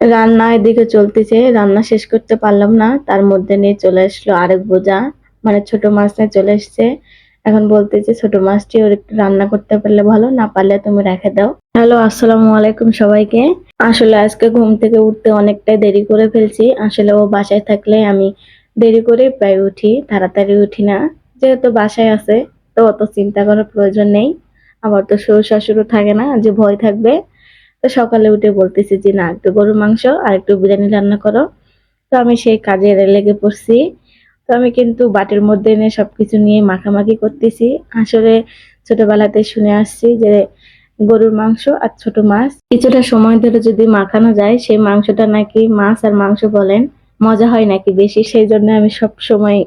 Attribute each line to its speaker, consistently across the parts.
Speaker 1: রান্না এদিকে চলতেছে, রান্না শেষ করতে পারলাম না। তার মধ্যে নিয়ে চলে আসলো আরেক বোঝা মানে ছোট মাছ নিয়ে চলে এসছে। এখন বলতেছে ছোট মাছটি ওর একটু রান্না করতে পারলে ভালো, না পারলে তুমি রেখে দাও। হ্যালো, আসসালামু আলাইকুম সবাইকে। আসলে আজকে ঘুম থেকে উঠতে অনেকটাই দেরি করে ফেলছি। আসলে ও বাসায় থাকলে আমি দেরি করে প্রায় উঠি, তাড়াতাড়ি উঠি না। যেহেতু বাসায় আছে, তো অত চিন্তা করার প্রয়োজন নেই। আবার তো শ্বশুর শাশুড়ও থাকে না, যে ভয় থাকবে। তো সকালে উঠে বলতেছি যে, না, একটু গরুর মাংস আর একটু বিরিয়ানি রান্না করো। তো আমি সেই কাজে লেগে পড়ছি। তো আমি কিন্তু বাটির মধ্যে এনে সবকিছু নিয়ে মাখামাখি করতেছি। আসলে ছোটবেলাতে শুনে আসছি যে, গরুর মাংস আর ছোট মাছ, কিছুটা সময় ধরে যদি মাখানো যায়, সেই মাংসটা নাকি মাছ আর মাংস বলেন, মজা হয় নাকি বেশি? সেই জন্য আমি সব সময়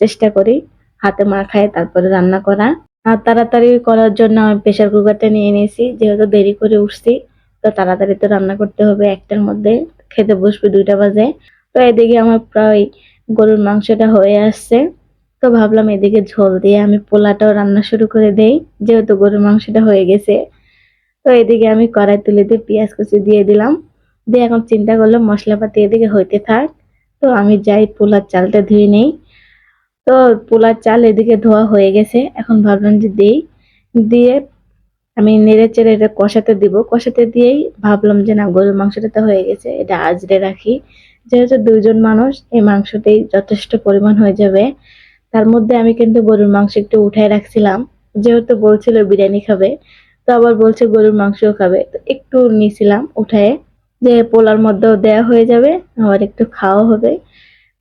Speaker 1: চেষ্টা করি হাতে মাখায়, তারপরে রান্না করা। আর তাড়াতাড়ি করার জন্য আমি প্রেশার কুকারটা নিয়ে নিয়েছি। যেহেতু দেরি করে উঠছি তো তাড়াতাড়ি তো রান্না করতে হবে, একটার মধ্যে খেতে বসবে দুইটা বাজে। তো এদিকে আমার প্রায় গরুর মাংসটা হয়ে আসছে। তো ভাবলাম এদিকে ঝোল দিয়ে আমি পোলাটাও রান্না শুরু করে দেই, যেহেতু গরুর মাংসটা হয়ে গেছে। তো এদিকে আমি কড়াই তুলে দিয়ে পেঁয়াজ কুচি দিয়ে দিলাম। দিয়ে এখন চিন্তা করলাম মশলাপাতি এদিকে হইতে থাক। তো আমি যাই পোলার চালটা ধুয়ে নেই। তো পোলার চাল এদিকে ধোয়া হয়ে গেছে, এখন ভাবলাম যে দিই। দিয়ে আমি নেড়ে চেড়ে এটা কষাতে দিব। কষাতে দিয়েই ভাবলাম যে, না গরুর মাংসটা তো হয়ে গেছে, এটা আজরে রাখি। যেহেতু দুইজন মানুষ, এই মাংসটাই যথেষ্ট পরিমাণ হয়ে যাবে। তার মধ্যে আমি কিন্তু গরুর মাংস একটু উঠাই রাখছিলাম। যেহেতু বলছিল বিরিয়ানি খাবে, তো আবার বলছে গরুর মাংসও খাবে। তো একটু নিছিলাম উঠায়ে, যে পোলার মধ্যেও দেয়া হয়ে যাবে, আবার একটু খাওয়া হবে।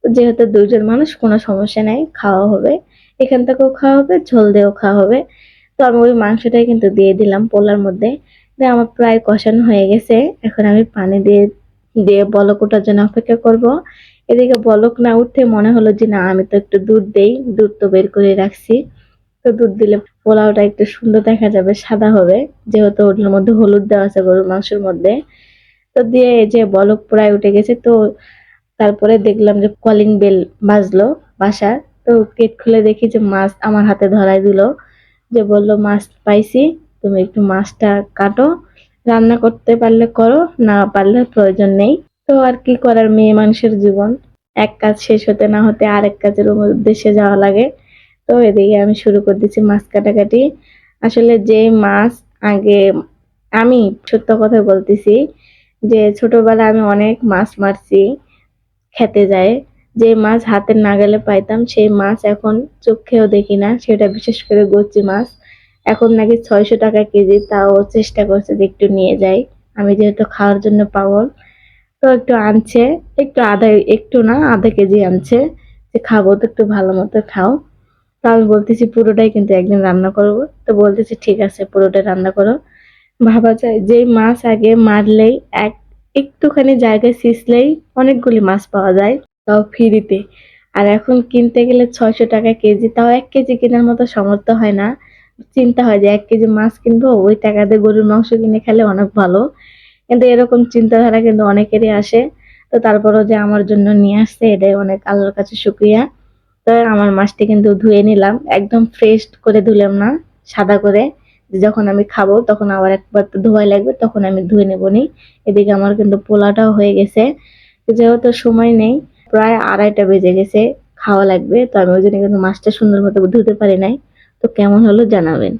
Speaker 1: যেহেতু দুজন মানুষ, কোনো সমস্যা নাই, খাওয়া হবে। এখান থেকেও খাওয়া হবে, ঝোল দিয়েও খাওয়া হবে। তো আমি ওই মাংসটাই কিন্তু দিয়ে দিলাম পোলার মধ্যে। দিয়ে আমার প্রায় কষানো হয়ে গেছে। এখন আমি পানি দিয়ে দিয়ে বলক ওঠার জন্য অপেক্ষা করব। এদিকে বলক না উঠতে মনে হলো যে না, আমি তো একটু দুধ দেই। দুধ তো বের করে রাখছি। তো দুধ দিলে পোলাওটা একটু সুন্দর দেখা যাবে, সাদা হবে। যেহেতু ওটার মধ্যে হলুদ দেওয়া আছে গরুর মাংসের মধ্যে। তো দিয়ে যে বলক প্রায় উঠে গেছে, তো তারপরে দেখলাম যে কলিং বেল বাজলো বাসার। তো গেট খুলে দেখি যে মাছ আমার হাতে ধরাই দিল। যে বলল, মাছ পাইছি, তুমি একটু মাছটা কাটো, রান্না করতে পারলে করো, না পারলে প্রয়োজন নেই। তো আর কি করার মেয়ে মানুষের জীবন? এক কাজ শেষ হতে না হতে আরেক কাজের উদ্দেশ্যে যাওয়া লাগে। তো এদিকে আমি শুরু করে দিচ্ছি মাছ কাটাকাটি। আসলে যে মাছ আগে আমি সত্য কথা বলতেছি যে ছোটবেলায় আমি অনেক মাছ মারছি, খেতে যায়। যে মাছ হাতের নাগালে পাইতাম, সেই মাছ এখন চোখেও দেখি না। সেটা বিশেষ করে গচ্চি মাছ। এখন নাকি ছয়শো টাকা কেজি, তাও চেষ্টা করছে যে একটু নিয়ে যাই। আমি যেহেতু খাওয়ার জন্য পাগল, তো একটু আনছে। একটু আধা, একটু না, আধা কেজি আনছে। যে খাব তো একটু ভালো মতো খাও। তো আমি বলতেছি, পুরোটাই কিন্তু একদিন রান্না করব। তো বলতেছি, ঠিক আছে, পুরোটাই রান্না করো। ভাবা যায় যে মাছ আগে মারলেই এক, একটুখানি জায়গায় সিসলেই অনেকগুলি মাছ পাওয়া যায়। তাও ফ্রিতে। আর এখন কিনতে গেলে ছয়শো টাকা কেজি, তাও এক কেজি কেনার মতো সামর্থ্য হয় না। চিন্তা হয় যে এক কেজি মাছ কিনবো, ওই টাকা দিয়ে গরুর মাংস কিনে খেলে অনেক ভালো। কিন্তু এরকম চিন্তাধারা কিন্তু অনেকেরই আসে। তো তারপরও যে আমার জন্য নিয়ে আসছে, এটাই অনেক আল্লাহর কাছে শুক্রিয়া। তো আমার মাছটি কিন্তু ধুয়ে নিলাম, একদম ফ্রেশ করে ধুলাম না, সাদা করে। যখন আমি খাব, তখন আবার একবার ধোয়াই লাগবে, তখন আমি ধুয়ে নেব নি। এদিকে আমার কিন্তু পোলাটাও হয়ে গেছে। যেহেতু সময় নেই প্রায় আড়াইটা বেজে গেছে, খাওয়া লাগবে। তো আমি ওই জন্য কিন্তু মাছটা সুন্দর মতো ধুতে পারি নাই। তো কেমন হলো জানাবেন।